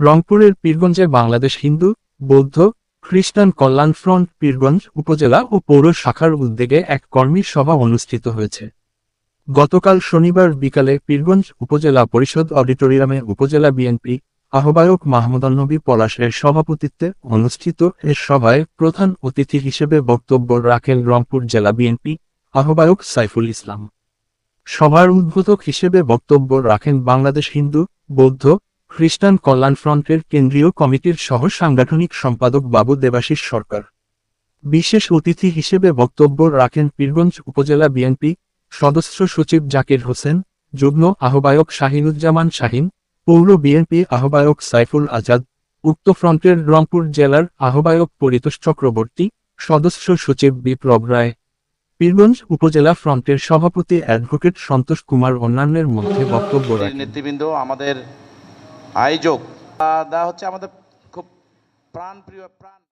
রংপুরের পীরগঞ্জে বাংলাদেশ হিন্দু, বৌদ্ধ, খ্রিস্টান কল্যাণ ফ্রন্ট পীরগঞ্জ উপজেলা ও পৌর শাখার উদ্যোগে এক কর্মী সভা অনুষ্ঠিত হয়েছে। গতকাল শনিবার বিকালে পীরগঞ্জ উপজেলা পরিষদ অডিটোরিয়ামে উপজেলা বিএনপি আহ্বায়ক মাহমুদান্নবী পলাশের সভাপতিত্বে অনুষ্ঠিত এ সভায় প্রধান অতিথি হিসেবে বক্তব্য রাখেন রংপুর জেলা বিএনপি আহ্বায়ক সাইফুল ইসলাম। সভার উদ্বোধক হিসেবে বক্তব্য রাখেন বাংলাদেশ হিন্দু, বৌদ্ধ খ্রিস্টান কল্যাণ ফ্রন্টের কেন্দ্রীয় কমিটির সহ সাংগঠনিক সম্পাদক বাবু দেবাশিস সরকার। বিশেষ অতিথি হিসেবে বক্তব্য রাখেন পীরগঞ্জ উপজেলা বিএনপি সদস্য সচিব জাকির হোসেন, যুগ্ম আহ্বায়ক শাহিনুজ্জামান শাহিন, পৌর বিএনপি আহ্বায়ক সাইফুল আজাদ, উক্ত ফ্রন্টের রংপুর জেলার আহ্বায়ক পরিতোষ চক্রবর্তী, সদস্য সচিব বিপ্লব রায়। পীরগঞ্জ উপজেলা ফ্রন্টের সভাপতি অ্যাডভোকেট সন্তোষ কুমার অন্যান্যের মধ্যে বক্তব্য নেতৃবৃন্দ, আমাদের আয়োজক। দা হচ্ছে আমাদের খুব প্রাণপ্রিয় প্রাণ